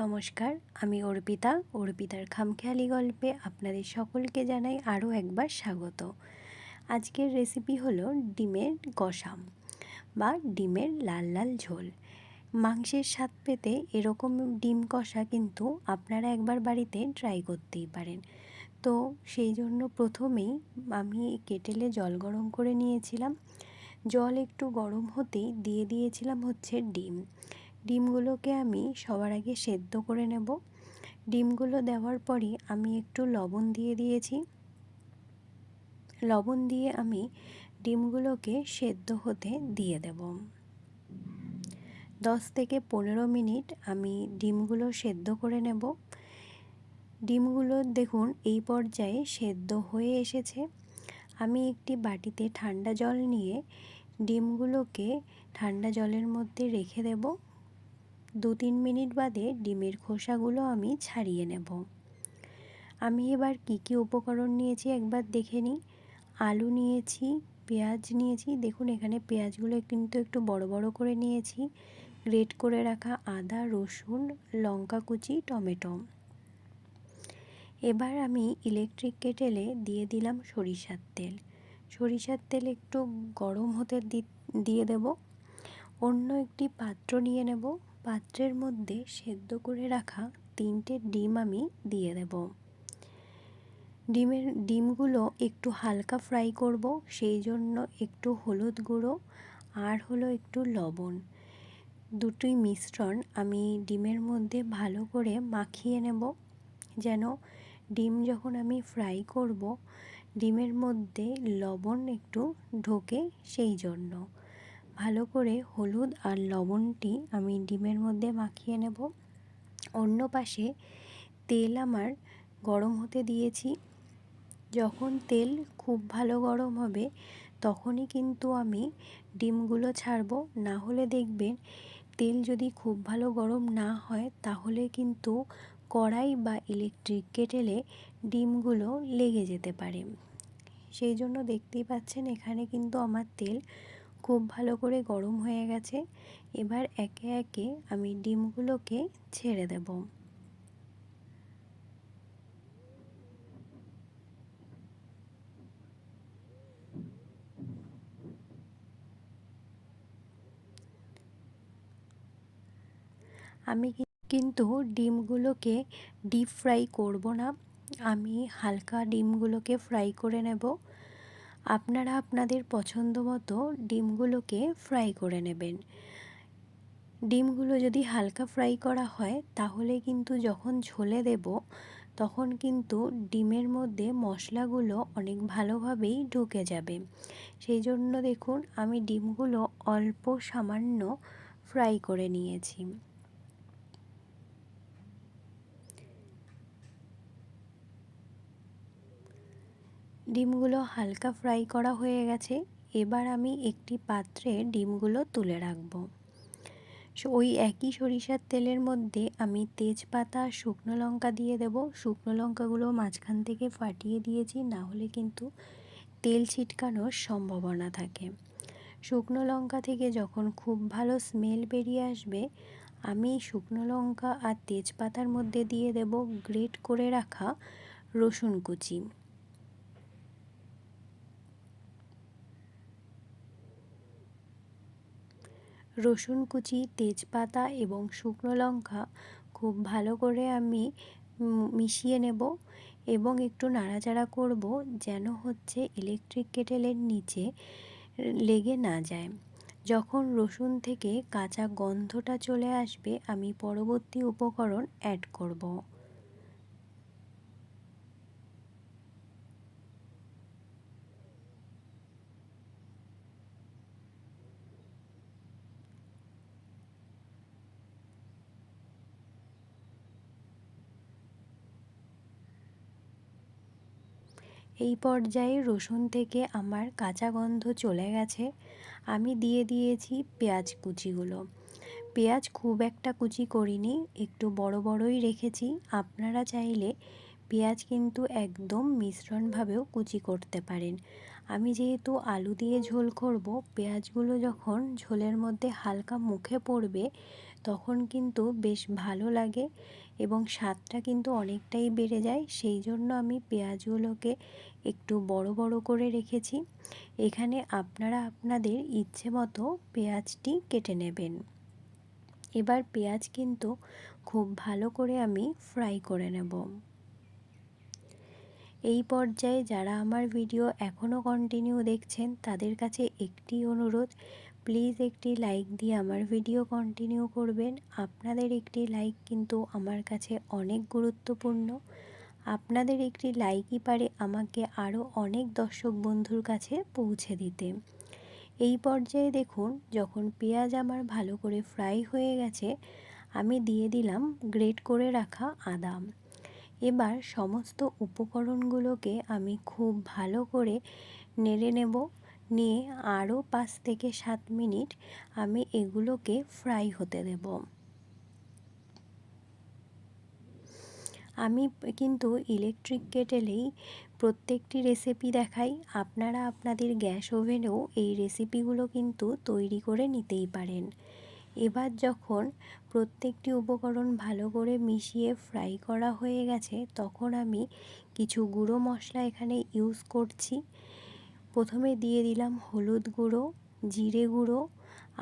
নমস্কার, আমি অর্পিতা। অর্পিতার খামখেয়ালি গল্পে আপনাদের সকলকে জানাই আরও একবার স্বাগত। আজকের রেসিপি হলো ডিমের কষা বা ডিমের লাল লাল ঝোল। মাংসের স্বাদ পেতে এরকম ডিম কষা কিন্তু আপনারা একবার বাড়িতে ট্রাই করতেই পারেন। তো সেই জন্য প্রথমেই আমি কেটেলে জল গরম করে নিয়েছিলাম। জল একটু গরম হতেই দিয়ে দিয়েছিলাম হচ্ছে ডিম। ডিমগুলোকে আমি সবার আগে সেদ্ধ করে নেব। ডিমগুলো দেওয়ার পরই আমি একটু লবণ দিয়ে দিয়েছি। লবণ দিয়ে আমি ডিমগুলোকে সেদ্ধ হতে দিয়ে দেব। দশ থেকে পনেরো মিনিট আমি ডিমগুলো সেদ্ধ করে নেব। ডিমগুলো দেখুন এই পর্যায়ে সেদ্ধ হয়ে এসেছে। আমি একটি বাটিতে ঠান্ডা জল নিয়ে ডিমগুলোকে ঠান্ডা জলের মধ্যে রেখে দেব। দু তিন মিনিট বাদে ডিমের খোসাগুলো আমি ছাড়িয়ে নেব। আমি এবার কি কি উপকরণ নিয়েছি একবার দেখে নিই। আলু নিয়েছি, পেঁয়াজ নিয়েছি। দেখুন, এখানে পেঁয়াজগুলো কিন্তু একটু বড় বড় করে নিয়েছি। গ্রেট করে রাখা আদা, রসুন, লঙ্কা কুচি, টমেটো। এবার আমি ইলেকট্রিক কেটেলে দিয়ে দিলাম সরিষার তেল। সরিষার তেল একটু গরম হতে দিয়ে দেব। অন্য একটি পাত্র নিয়ে নেব। পাত্রের মধ্যে সেদ্ধ করে রাখা তিনটে ডিম আমি দিয়ে দেব। ডিমের, ডিমগুলো একটু হালকা ফ্রাই করব, সেই জন্য একটু হলুদ গুঁড়ো আর হলো একটু লবণ। দুটোই মিশ্রণ আমি ডিমের মধ্যে ভালো করে মাখিয়ে নেব, যেন ডিম যখন আমি ফ্রাই করব, ডিমের মধ্যে লবণ একটু ঢোকে সেই জন্য। ভালো করে হলুদ আর লবণটি আমি ডিমের মধ্যে মাখিয়ে নেব। অন্য পাশে তেল আমার গরম হতে দিয়েছি। যখন তেল খুব ভালো গরম হবে, তখনই কিন্তু আমি ডিমগুলো ছাড়বো। না হলে দেখবেন তেল যদি খুব ভালো গরম না হয়, তাহলে কিন্তু কড়াই বা ইলেকট্রিক কেটেলে ডিমগুলো লেগে যেতে পারে। সেই জন্য দেখতেই পাচ্ছেন, এখানে কিন্তু আমার তেল খুব ভালো করে গরম হয়ে গেছে, এবার একে একে আমি ডিমগুলোকে ছেড়ে দেব। আমি কিন্তু ডিমগুলোকে ডিপ ফ্রাই করব না, আমি হালকা ডিমগুলোকে ফ্রাই করে নেব। আপনারা আপনাদের পছন্দ মতো ডিমগুলোকে ফ্রাই করে নেবেন। ডিমগুলো যদি হালকা ফ্রাই করা হয়, তাহলে কিন্তু যখন ঝোলে দেব, তখন কিন্তু ডিমের মধ্যে মশলাগুলো অনেক ভালোভাবেই ঢুকে যাবে। সেই জন্য দেখুন, আমি ডিমগুলো অল্প সামান্য ফ্রাই করে নিয়েছি। ডিমগুলো হালকা ফ্রাই করা হয়ে গেছে, এবার আমি একটি পাত্রে ডিমগুলো তুলে রাখব। ওই একই সরিষার তেলের মধ্যে আমি তেজপাতা, শুকনো লঙ্কা দিয়ে দেব। শুকনো লঙ্কাগুলো মাঝখান থেকে ফাটিয়ে দিয়েছি, না হলে কিন্তু তেল ছিটকানোর সম্ভাবনা থাকে। শুকনো লঙ্কা থেকে যখন খুব ভালো স্মেল বেরিয়ে আসবে, আমি শুকনো লঙ্কা আর তেজপাতার মধ্যে দিয়ে দেব গ্রেট করে রাখা রসুন কুচি। রসুন কুচি, তেজপাতা এবং শুকনো লঙ্কা খুব ভালো করে আমি মিশিয়ে নেব এবং একটু নাড়াচাড়া করব যেন হচ্ছে ইলেকট্রিক কেটেলের নিচে লেগে না যায়। যখন রসুন থেকে কাঁচা গন্ধটা চলে আসবে, আমি পরবর্তী উপকরণ অ্যাড করব। এই পর্যায়ে রসুন থেকে আমার কাঁচা গন্ধ চলে গেছে। আমি দিয়ে দিয়েছি পেঁয়াজ কুচিগুলো। পেঁয়াজ খুব একটা কুচি করিনি, একটু বড় বড়ই রেখেছি। আপনারা চাইলে পেঁয়াজ কিন্তু একদম মিশ্রণভাবেও কুচি করতে পারেন। আমি যেহেতু আলু দিয়ে ঝোল করব, পেঁয়াজগুলো যখন ঝোলের মধ্যে হালকা মুখে পড়বে তখন কিন্তু বেশ ভালো লাগে এবং স্বাদটা কিন্তু অনেকটাই বেড়ে যায়। সেই জন্য আমি পেঁয়াজগুলোকে একটু বড় বড় করে রেখেছি। এখানে আপনারা আপনাদের ইচ্ছে মতো পেঁয়াজটি কেটে নেবেন। এবার পেঁয়াজ কিন্তু খুব ভালো করে আমি ফ্রাই করে নেব। এই পর্যায়ে যারা আমার ভিডিও এখনও কন্টিনিউ দেখছেন, তাদের কাছে একটি অনুরোধ প্লিজ একটি লাইক দিয়ে আমার ভিডিও কন্টিনিউ করবেন। আপনাদের একটি লাইক কিন্তু আমার কাছে অনেক গুরুত্বপূর্ণ। আপনাদের একটি লাইকই পারে আমাকে আরও অনেক দর্শক বন্ধুর কাছে পৌঁছে দিতে। এই পর্যায়ে দেখুন, যখন পেঁয়াজ আমার ভালো করে ফ্রাই হয়ে গেছে, আমি দিয়ে দিলাম গ্রেট করে রাখা আদা এবার সমস্ত উপকরণগুলোকে আমি খুব ভালো করে নেড়ে নেব। নিয়ে আরও পাঁচ থেকে সাত মিনিট আমি এগুলোকে ফ্রাই হতে দেব। আমি কিন্তু ইলেকট্রিক কেটেলেই প্রত্যেকটি রেসিপি দেখাই। আপনারা আপনাদের গ্যাস ওভেনেও এই রেসিপিগুলো কিন্তু তৈরি করে নিতেই পারেন। এবার যখন প্রত্যেকটি উপকরণ ভালো করে মিশিয়ে ফ্রাই করা হয়ে গেছে, তখন আমি কিছু গুঁড়ো মশলা এখানে ইউজ করছি। প্রথমে দিয়ে দিলাম হলুদ গুঁড়ো, জিরে গুঁড়ো,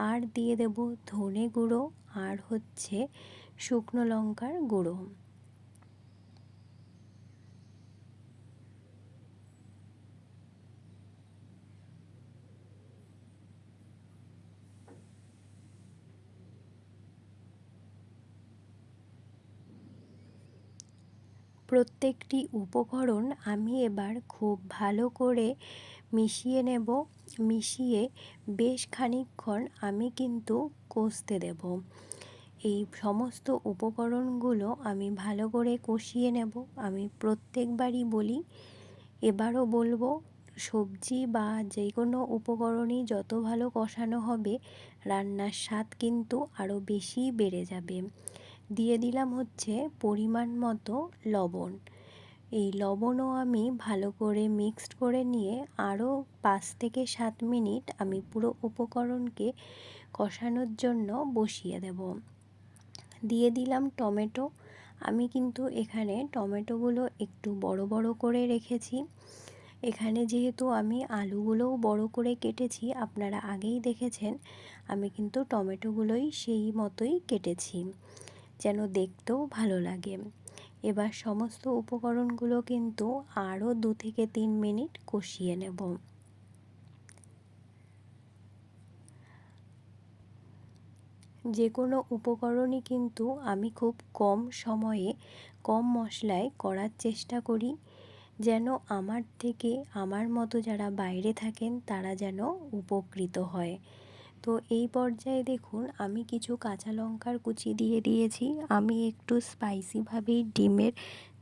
আর দিয়ে দেব ধনে গুঁড়ো, আর হচ্ছে শুকনো লঙ্কার গুঁড়ো। প্রত্যেকটি উপকরণ আমি এবার খুব ভালো করে মিশিয়ে নেব। মিশিয়ে বেশ খানিকক্ষণ আমি কিন্তু কষতে দেব। এই সমস্ত উপকরণগুলো আমি ভালো করে কষিয়ে নেব। আমি প্রত্যেকবারই বলি, এবারও বলব, সবজি বা যে কোনো উপকরণই যত ভালো কষানো হবে, রান্নার স্বাদ কিন্তু আরও বেশি বেড়ে যাবে। দিয়ে দিলাম হচ্ছে পরিমাণ মতো লবণ। এই লবণও আমি ভালো করে মিক্সড করে নিয়ে আরও পাঁচ থেকে সাত মিনিট আমি পুরো উপকরণকে কষানোর জন্য বসিয়ে দেব। দিয়ে দিলাম টমেটো। আমি কিন্তু এখানে টমেটোগুলো একটু বড় বড় করে রেখেছি। এখানে যেহেতু আমি আলুগুলোও বড় করে কেটেছি, আপনারা আগেই দেখেছেন, আমি কিন্তু টমেটোগুলোই সেই মতোই কেটেছি, যেন দেখতেও ভালো লাগে। এবার সমস্ত উপকরণগুলো কিন্তু আরও দু থেকে তিন মিনিট কষিয়ে নেব। যে কোনো উপকরণই কিন্তু আমি খুব কম সময়ে, কম মশলায় করার চেষ্টা করি, যেন আমার থেকে, আমার মতো যারা বাইরে থাকেন তারা যেন উপকৃত হয়। তো এই পর্যায়ে দেখুন, আমি কিছু কাঁচা লঙ্কার কুচি দিয়ে দিয়েছি। আমি একটু স্পাইসিভাবেই ডিমের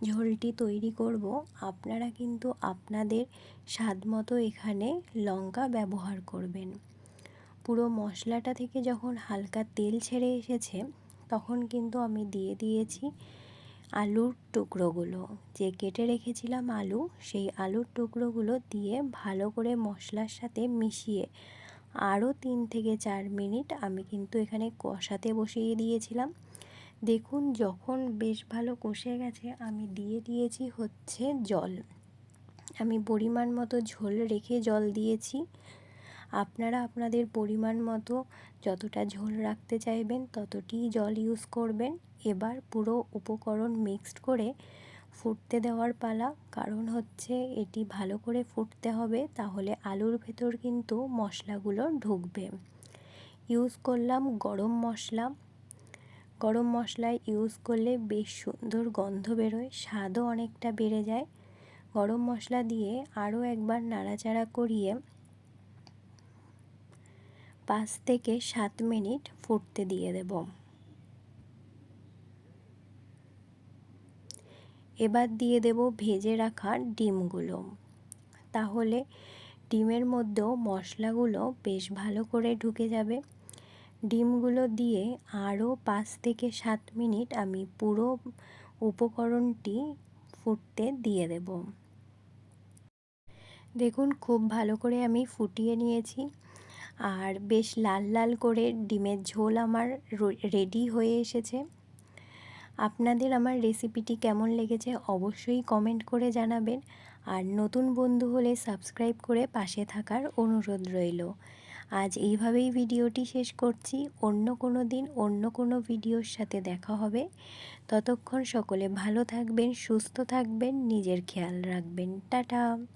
ঝোলটি তৈরি করব। আপনারা কিন্তু আপনাদের স্বাদ মতো এখানে লঙ্কা ব্যবহার করবেন। পুরো মশলাটা থেকে যখন হালকা তেল ছেড়ে এসেছে, তখন কিন্তু আমি দিয়ে দিয়েছি আলুর টুকরোগুলো। যে কেটে রেখেছিলাম আলু, সেই আলুর টুকরোগুলো দিয়ে ভালো করে মশলার সাথে মিশিয়ে আরও তিন থেকে চার মিনিট আমি কিন্তু এখানে কষাতে বসিয়ে দিয়েছিলাম। দেখুন যখন বেশ ভালো কষে গেছে, আমি দিয়ে দিয়েছি হচ্ছে জল। আমি পরিমাণ মতো ঝোল রেখে জল দিয়েছি। আপনারা আপনাদের পরিমাণ মতো যতটা ঝোল রাখতে চাইবেন ততটি জল ইউজ করবেন। এবার পুরো উপকরণ মিক্সড করে ফুটতে দেওয়ার পালা। কারণ হচ্ছে এটি ভালো করে ফুটতে হবে, তাহলে আলুর ভেতর কিন্তু মশলাগুলো ঢুকবে। ইউজ করলাম গরম মশলা। গরম মশলায় ইউজ করলে বেশ সুন্দর গন্ধ বেরোয়, স্বাদও অনেকটা বেড়ে যায়। গরম মশলা দিয়ে আরও একবার নাড়াচাড়া করিয়ে পাঁচ থেকে সাত মিনিট ফুটতে দিয়ে দেব। এবার দিয়ে দেব ভেজে রাখা ডিমগুলো। তাহলে ডিমের মধ্যেও মশলাগুলো বেশ ভালো করে ঢুকে যাবে। ডিমগুলো দিয়ে আরও পাঁচ থেকে সাত মিনিট আমি পুরো উপকরণটি ফুটতে দিয়ে দেব। দেখুন, খুব ভালো করে আমি ফুটিয়ে নিয়েছি। আর বেশ লাল লাল করে ডিমের ঝোল আমার রেডি হয়ে এসেছে। আপনাদের আমার রেসিপিটি কেমন লেগেছে অবশ্যই কমেন্ট করে জানাবেন। আর নতুন বন্ধু হলে সাবস্ক্রাইব করে পাশে থাকার অনুরোধ রইল। আজ এইভাবেই ভিডিওটি শেষ করছি। অন্য কোনো দিন অন্য কোনো ভিডিওর সাথে দেখা হবে। ততক্ষণ সকলে ভালো থাকবেন, সুস্থ থাকবেন, নিজের খেয়াল রাখবেন। টাটা!